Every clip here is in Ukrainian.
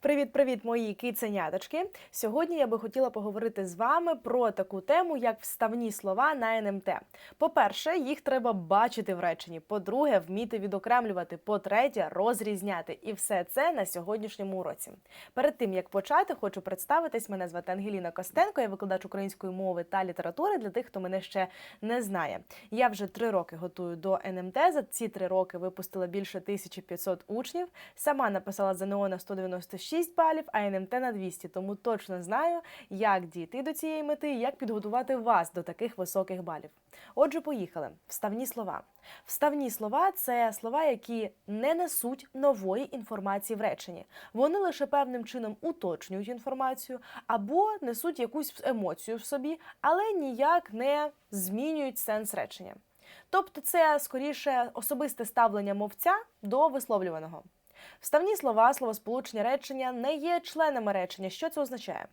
Привіт-привіт, мої киценяточки! Сьогодні я би хотіла поговорити з вами про таку тему, як вставні слова на НМТ. По-перше, їх треба бачити в реченні. По-друге, вміти відокремлювати. По-третє, розрізняти. І все це на сьогоднішньому уроці. Перед тим як почати, хочу представитись. Мене звати Ангеліна Костенко, я викладач української мови та літератури для тих, хто мене ще не знає. Я вже три роки готую до НМТ. За ці три роки випустила більше 1500 учнів. Сама написала ЗНО на 196 балів, а НМТ на 200, тому точно знаю, як дійти до цієї мети, як підготувати вас до таких високих балів. Отже, поїхали. Вставні слова. Вставні слова це слова, які не несуть нової інформації в реченні. Вони лише певним чином уточнюють інформацію або несуть якусь емоцію в собі, але ніяк не змінюють сенс речення. Тобто, це скоріше особисте ставлення мовця до висловлюваного. Вставні слова, словосполучення речення не є членами речення. Що це означає?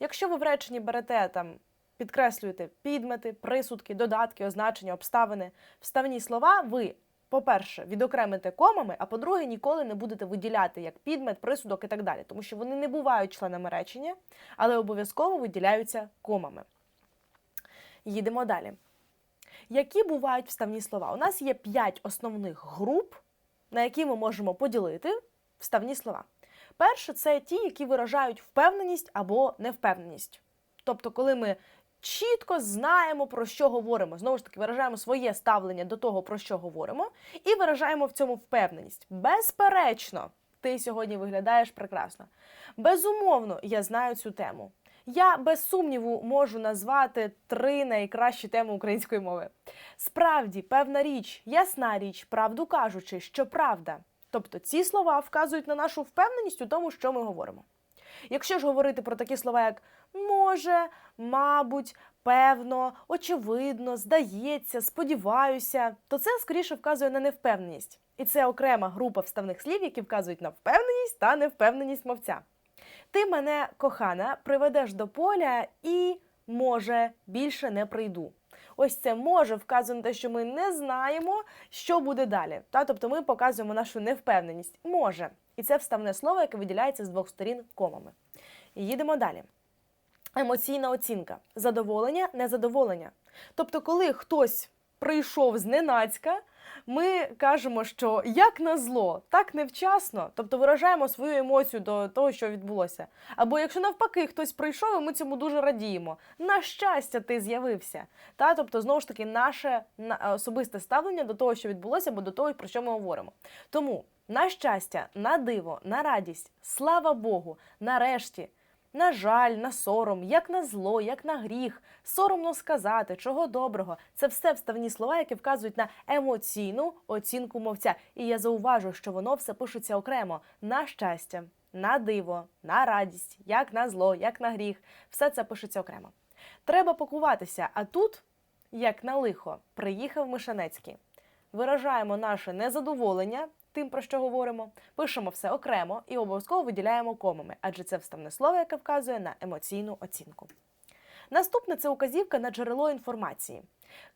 Якщо ви в реченні берете там, підкреслюєте підмети, присудки, додатки, означення, обставини, вставні слова, ви, по-перше, відокремите комами, а по-друге, ніколи не будете виділяти як підмет, присудок і так далі, тому що вони не бувають членами речення, але обов'язково виділяються комами. Їдемо далі. Які бувають вставні слова? У нас є п'ять основних груп, на які ми можемо поділити вставні слова. Перше, це ті, які виражають впевненість або невпевненість. Тобто, коли ми чітко знаємо, про що говоримо, знову ж таки, виражаємо своє ставлення до того, про що говоримо, і виражаємо в цьому впевненість. Безперечно, ти сьогодні виглядаєш прекрасно. Безумовно, я знаю цю тему. Я без сумніву можу назвати три найкращі теми української мови. Справді, певна річ, ясна річ, правду кажучи, що правда. Тобто ці слова вказують на нашу впевненість у тому, що ми говоримо. Якщо ж говорити про такі слова, як може, мабуть, певно, очевидно, здається, сподіваюся, то це скоріше вказує на невпевненість. І це окрема група вставних слів, які вказують на впевненість та невпевненість мовця. Ти мене, кохана, приведеш до поля і, може, більше не прийду. Ось це може вказує на те, що ми не знаємо, що буде далі. Та? Тобто ми показуємо нашу невпевненість. Може. І це вставне слово, яке виділяється з двох сторін комами. Їдемо далі. Емоційна оцінка. Задоволення, незадоволення. Тобто, коли хтось прийшов зненацька, ми кажемо, що як на зло, так невчасно, тобто виражаємо свою емоцію до того, що відбулося. Або якщо навпаки хтось прийшов, і ми цьому дуже радіємо. На щастя, ти з'явився. Та тобто, знову ж таки, наше особисте ставлення до того, що відбулося, або до того, про що ми говоримо. Тому на щастя, на диво, на радість, слава Богу, нарешті. На жаль, на сором, як на зло, як на гріх, соромно сказати, чого доброго. Це все вставні слова, які вказують на емоційну оцінку мовця. І я зауважу, що воно все пишеться окремо на щастя, на диво, на радість, як на зло, як на гріх. Все це пишеться окремо. Треба пакуватися, а тут, як на лихо, приїхав Мишанецький. Виражаємо наше незадоволення тим, про що говоримо, пишемо все окремо і обов'язково виділяємо комами, адже це вставне слово, яке вказує на емоційну оцінку. Наступне це указівка на джерело інформації.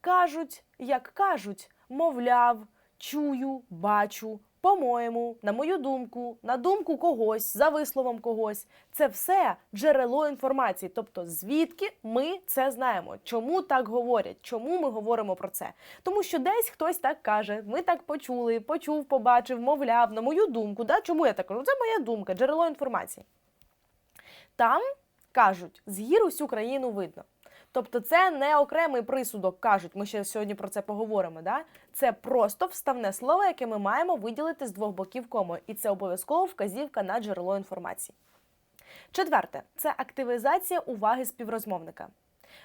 Кажуть, як кажуть, мовляв, чую, бачу, по-моєму, на мою думку, на думку когось, за висловом когось. Це все джерело інформації. Тобто, звідки ми це знаємо, чому так говорять, чому ми говоримо про це. Тому що десь хтось так каже, ми так почули, почув, побачив, мовляв, на мою думку. Да? Чому я так кажу? Це моя думка, джерело інформації. Там кажуть, з гір усю країну видно. Тобто це не окремий присудок, кажуть, ми ще сьогодні про це поговоримо. Да? Це просто вставне слово, яке ми маємо виділити з двох боків комою, і це обов'язково вказівка на джерело інформації. Четверте це активізація уваги співрозмовника.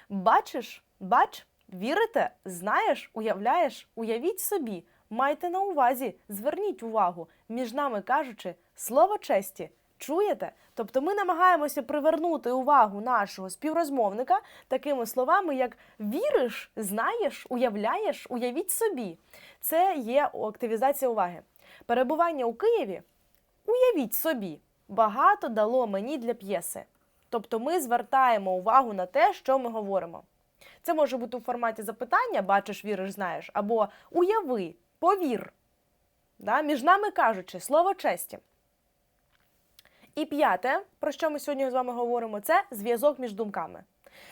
Бачиш, бач, вірите, знаєш, уявляєш, уявіть собі, майте на увазі, зверніть увагу, між нами кажучи, слово честі. Чуєте? Тобто ми намагаємося привернути увагу нашого співрозмовника такими словами, як віриш, знаєш, уявляєш, уявіть собі. Це є активізація уваги. Перебування у Києві, уявіть собі, багато дало мені для п'єси. Тобто ми звертаємо увагу на те, що ми говоримо. Це може бути у форматі запитання, бачиш, віриш, знаєш, або уяви, повір. Да? Між нами кажучи, слово честі. І п'яте, про що ми сьогодні з вами говоримо, це зв'язок між думками.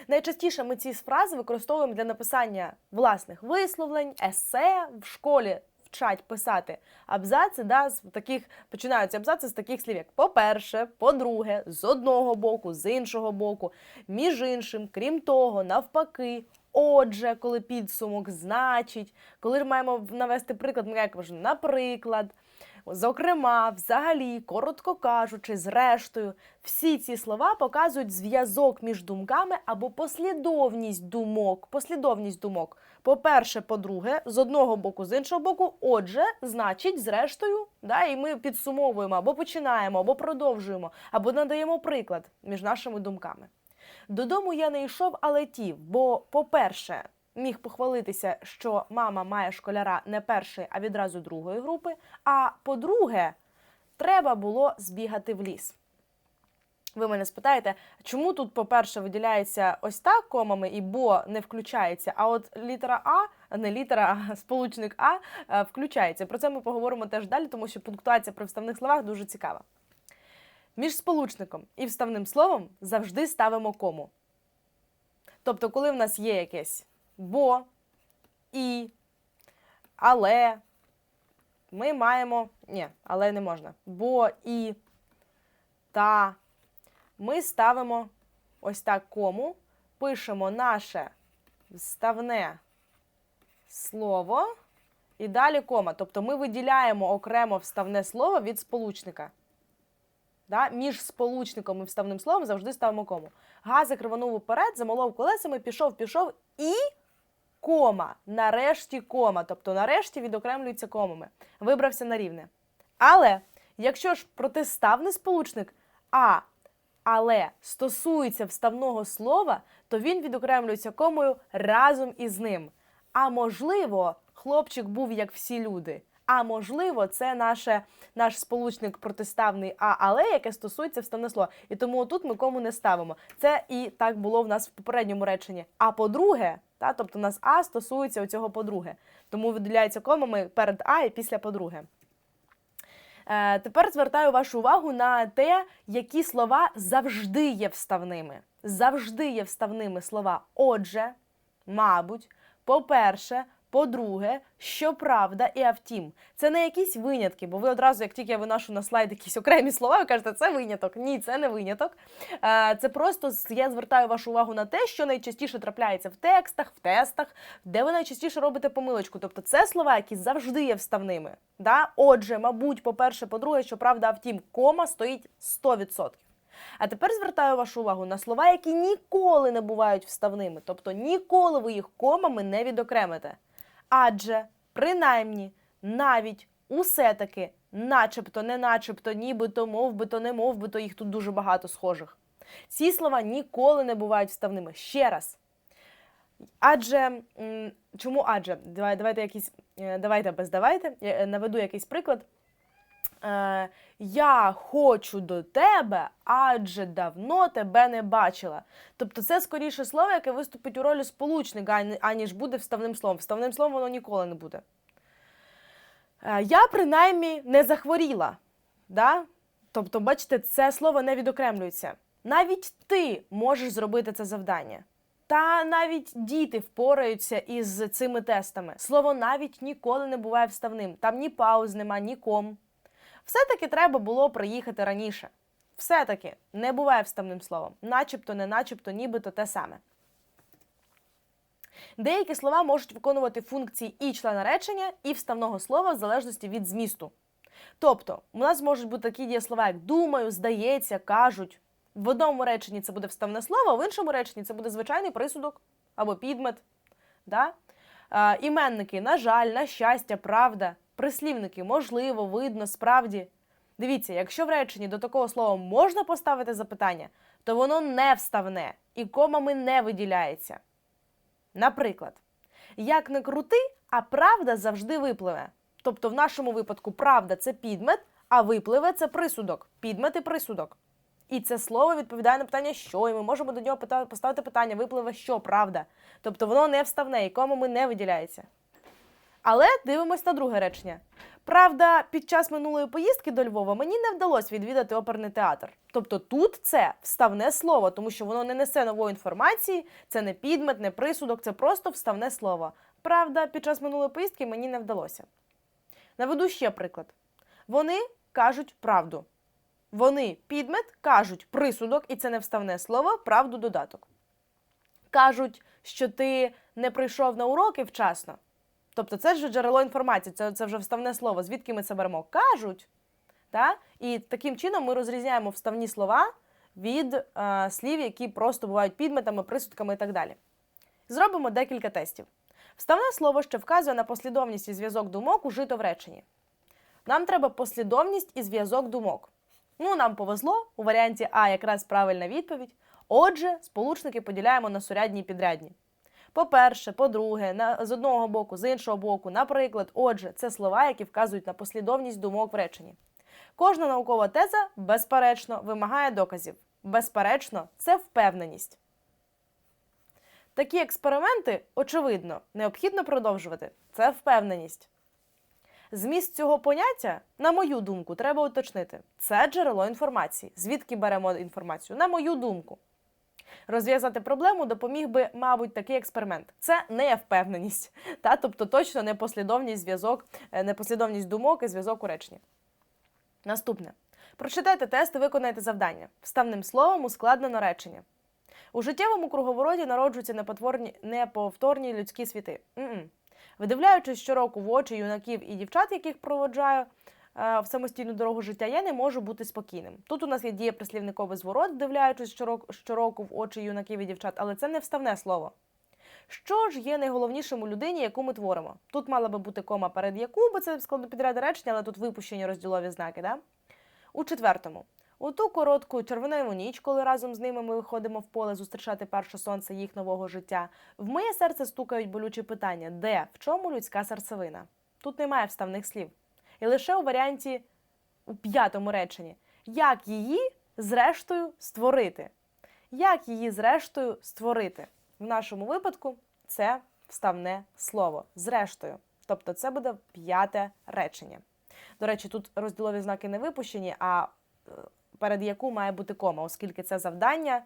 Найчастіше ми ці фрази використовуємо для написання власних висловлень, есе в школі. Вчать писати абзаци, да, з таких починаються абзаци з таких слів, як по-перше, по-друге, з одного боку, з іншого боку, між іншим, крім того, навпаки, отже, коли підсумок, значить, коли маємо навести приклад, ми як кажемо, наприклад. Зокрема, взагалі, коротко кажучи, зрештою, всі ці слова показують зв'язок між думками або послідовність думок. Послідовність думок. По-перше, по-друге, з одного боку, з іншого боку, отже, значить, зрештою, да, і ми підсумовуємо або починаємо, або продовжуємо, або надаємо приклад між нашими думками. Додому я не йшов, а летів, бо, по-перше, міг похвалитися, що мама має школяра не першої, а відразу другої групи. А по-друге, треба було збігати в ліс. Ви мене спитаєте, чому тут, по-перше, виділяється ось так комами і бо не включається, а от літера А, не літера, а сполучник А е, включається. Про це ми поговоримо теж далі, тому що пунктуація при вставних словах дуже цікава. Між сполучником і вставним словом завжди ставимо кому. Тобто, коли в нас є якесь бо, і, але, ми маємо. Ні, але не можна. Бо і та. Ми ставимо ось так кому, пишемо наше вставне слово і далі кома. Тобто ми виділяємо окремо вставне слово від сполучника. Да? Між сполучником і вставним словом завжди ставимо кому. Газик рванув уперед, замолов колесами, пішов, пішов і кома. Нарешті кома. Тобто, нарешті відокремлюється комами. Вибрався на рівне. Але якщо ж протиставний сполучник А, але стосується вставного слова, то він відокремлюється комою разом із ним. А можливо, хлопчик був як всі люди. А можливо, це наше, наш сполучник протиставний а, але яке стосується вставне слово. І тому тут ми кому не ставимо. Це і так було в нас в попередньому реченні. А по-друге, та, тобто у нас А стосується цього по-друге. Тому виділяється комами перед А і після по-друге. Е, тепер звертаю вашу увагу на те, які слова завжди є вставними. Завжди є вставними слова. Отже, мабуть, по-перше, по-друге, щоправда, і а втім. Це не якісь винятки, бо ви одразу, як тільки я виношу на слайд якісь окремі слова, ви кажете, це виняток. Ні, це не виняток. Е, це просто я звертаю вашу увагу на те, що найчастіше трапляється в текстах, в тестах, де ви найчастіше робите помилочку. Тобто це слова, які завжди є вставними. Да? Отже, мабуть, по-перше, по-друге, щоправда, а втім, кома стоїть 100%. А тепер звертаю вашу увагу на слова, які ніколи не бувають вставними, тобто ніколи ви їх комами не відокремите. Адже, принаймні, навіть усе таки, начебто, не начебто, нібито, мовбито, не мовбито, їх тут дуже багато схожих. Ці слова ніколи не бувають вставними. Ще раз. Адже чому адже? Давайте якісь, е, давайте без давайте. Е, наведу якийсь приклад. Е, Я хочу до тебе, адже давно тебе не бачила. Тобто це скоріше слово, яке виступить у ролі сполучника, аніж буде вставним словом. Вставним словом воно ніколи не буде. Е, я принаймні не захворіла. Да? Тобто, бачите, це слово не відокремлюється. Навіть ти можеш зробити це завдання. Та навіть діти впораються із цими тестами. Слово навіть ніколи не буває вставним. Там ні пауз нема, ні ком. Все-таки треба було приїхати раніше. Все-таки не буває вставним словом. Начебто, не начебто, нібито те саме. Деякі слова можуть виконувати функції і члена речення, і вставного слова в залежності від змісту. Тобто, у нас можуть бути такі дієслова, як думаю, здається, кажуть. В одному реченні це буде вставне слово, а в іншому реченні це буде звичайний присудок або підмет. Да? Е, іменники, на жаль, на щастя, правда. Прислівники можливо, видно, справді. Дивіться, якщо в реченні до такого слова можна поставити запитання, то воно не вставне і комами не виділяється. Наприклад, як не крути, а правда завжди випливе. Тобто, в нашому випадку правда це підмет, а випливе це присудок. Підмет і присудок. І це слово відповідає на питання, що, і ми можемо до нього поставити питання, випливе що, правда. Тобто воно не вставне, і комами не виділяється. Але дивимось на друге речення. Правда, під час минулої поїздки до Львова мені не вдалося відвідати оперний театр. Тобто тут це вставне слово, тому що воно не несе нової інформації, це не підмет, не присудок, це просто вставне слово. Правда, під час минулої поїздки мені не вдалося. Наведу ще приклад. Вони кажуть правду. Вони підмет кажуть присудок, і це не вставне слово, правду додаток. Кажуть, що ти не прийшов на уроки вчасно. Тобто це ж джерело інформації, це, це вже вставне слово. Звідки ми це беремо? Кажуть. Та? І таким чином ми розрізняємо вставні слова від е, слів, які просто бувають підметами, присудками і так далі. Зробимо декілька тестів. Вставне слово, що вказує на послідовність і зв'язок думок, ужито в реченні. Нам треба послідовність і зв'язок думок. Ну, нам повезло, у варіанті А якраз правильна відповідь. Отже, сполучники поділяємо на сурядні і підрядні. По-перше, по-друге, на, з одного боку, з іншого боку, наприклад, отже, це слова, які вказують на послідовність думок в реченні. Кожна наукова теза, безперечно, вимагає доказів. Безперечно, це впевненість. Такі експерименти, очевидно, необхідно продовжувати. Це впевненість. Зміст цього поняття, на мою думку, треба уточнити. Це джерело інформації. Звідки беремо інформацію? На мою думку. Розв'язати проблему допоміг би, мабуть, такий експеримент. Це не впевненість, та тобто точно непослідовність зв'язок, е, непослідовність думок і зв'язок у реченні. Наступне. Прочитайте тест і виконайте завдання. Вставним словом ускладнено речення. У життєвому круговороті народжуються неповторні людські світи. М-м. Видивляючись щороку в очі юнаків і дівчат, яких проводжаю в самостійну дорогу життя, я не можу бути спокійним. Тут у нас є дієприслівниковий зворот, вдивляючись щороку, щороку в очі юнаків і дівчат, але це не вставне слово. Що ж є найголовнішим у людині, яку ми творимо? Тут мала би бути кома перед яку, бо це складнопідрядне речення, але тут випущені розділові знаки. Да? У четвертому. У ту коротку червоневу ніч, коли разом з ними ми виходимо в поле зустрічати перше сонце їх нового життя, в моє серце стукають болючі питання: де, в чому людська серцевина? Тут немає вставних слів. І лише у варіанті у п'ятому реченні, як її зрештою створити? Як її зрештою створити? В нашому випадку це вставне слово. Зрештою. Тобто це буде п'яте речення. До речі, тут розділові знаки не випущені, а е, перед яку має бути кома, оскільки це завдання.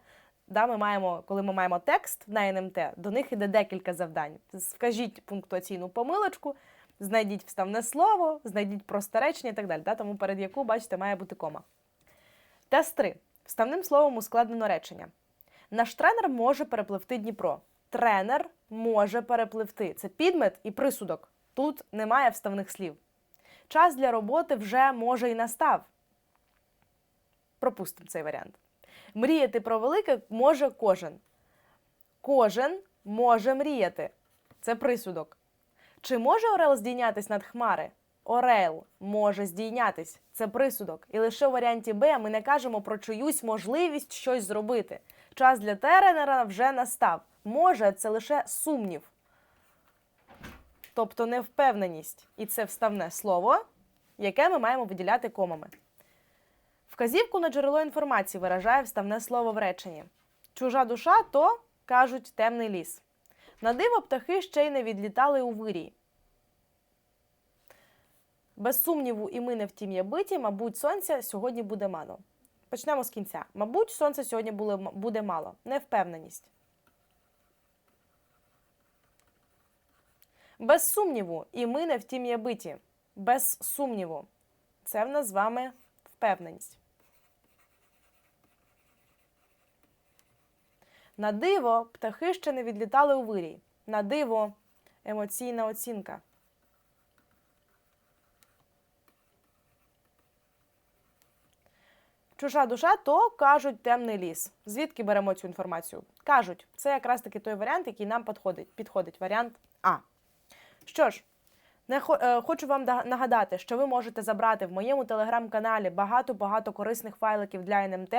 Да, ми маємо, коли ми маємо текст на НМТ, до них іде декілька завдань. Скажіть пунктуаційну помилочку, знайдіть вставне слово, знайдіть просте речення і так далі. Да, тому перед яку, бачите, має бути кома. Тест 3. Вставним словом ускладнено речення. Наш тренер може перепливти Дніпро. Тренер може перепливти. Це підмет і присудок. Тут немає вставних слів. Час для роботи вже може і настав. Пропустимо цей варіант. Мріяти про велике може кожен. Кожен може мріяти. Це присудок. Чи може Орел здійнятись над хмари? Орел може здійнятись. Це присудок. І лише у варіанті Б ми не кажемо про чиюсь можливість щось зробити. Час для тренера вже настав. Може, це лише сумнів. Тобто невпевненість. І це вставне слово, яке ми маємо виділяти комами. Вказівку на джерело інформації виражає вставне слово в реченні. Чужа душа то, кажуть, темний ліс. На диво птахи ще й не відлітали у вирій. Без сумніву, і ми не втім є биті, мабуть, сонця сьогодні буде мало. Почнемо з кінця. Мабуть, сонця сьогодні буде мало. Невпевненість. Без сумніву, і ми не втім є биті. Без сумніву. Це в нас з вами впевненість. На диво птахи ще не відлітали у вирій. На диво емоційна оцінка. Чужа душа то кажуть темний ліс. Звідки беремо цю інформацію? Кажуть, це якраз таки той варіант, який нам підходить. Підходить варіант А. Що ж, не хочу вам нагадати, що ви можете забрати в моєму телеграм-каналі багато-багато корисних файликів для НМТ.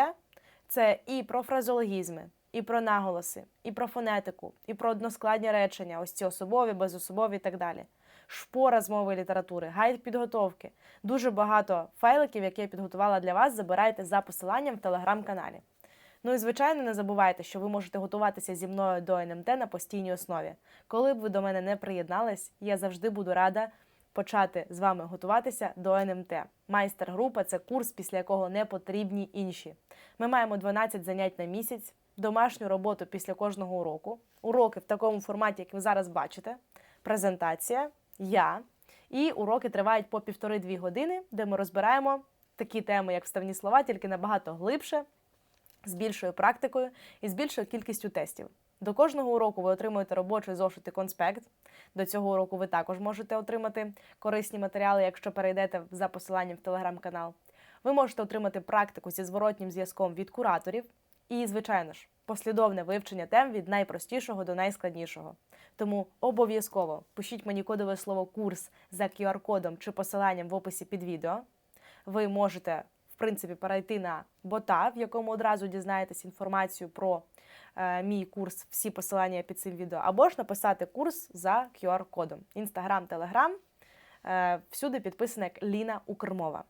Це і про фразологізми, і про наголоси, і про фонетику, і про односкладні речення, ось ці особові, безособові і так далі. Шпора з мови літератури, гайд підготовки. Дуже багато файликів, які я підготувала для вас, забирайте за посиланням в телеграм-каналі. Ну і звичайно, не забувайте, що ви можете готуватися зі мною до НМТ на постійній основі. Коли б ви до мене не приєднались, я завжди буду рада почати з вами готуватися до НМТ. Майстер-група це курс, після якого не потрібні інші. Ми маємо 12 занять на місяць, домашню роботу після кожного уроку, уроки в такому форматі, як ви зараз бачите, презентація, я. І уроки тривають по півтори-дві години, де ми розбираємо такі теми, як вставні слова, тільки набагато глибше, з більшою практикою і з більшою кількістю тестів. До кожного уроку ви отримуєте робочий зошит і конспект. До цього уроку ви також можете отримати корисні матеріали, якщо перейдете за посиланням в телеграм-канал. Ви можете отримати практику зі зворотнім зв'язком від кураторів і, звичайно ж, послідовне вивчення тем від найпростішого до найскладнішого. Тому обов'язково пишіть мені кодове слово курс за QR-кодом чи посиланням в описі під відео. Ви можете, в принципі, перейти на бота, в якому одразу дізнаєтесь інформацію про е, мій курс, всі посилання під цим відео, або ж написати курс за QR-кодом. Інстаграм, Телеграм, всюди підписана як Ліна Укрмова.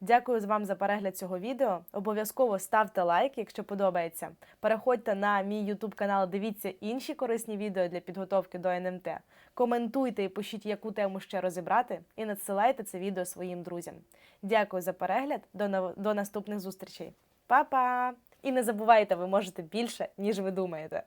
Дякую вам за перегляд цього відео. Обов'язково ставте лайк, якщо подобається. Переходьте на мій YouTube канал, дивіться інші корисні відео для підготовки до НМТ. Коментуйте і пишіть, яку тему ще розібрати, і надсилайте це відео своїм друзям. Дякую за перегляд. До, нав- до наступних зустрічей. Па-па! І не забувайте, ви можете більше, ніж ви думаєте.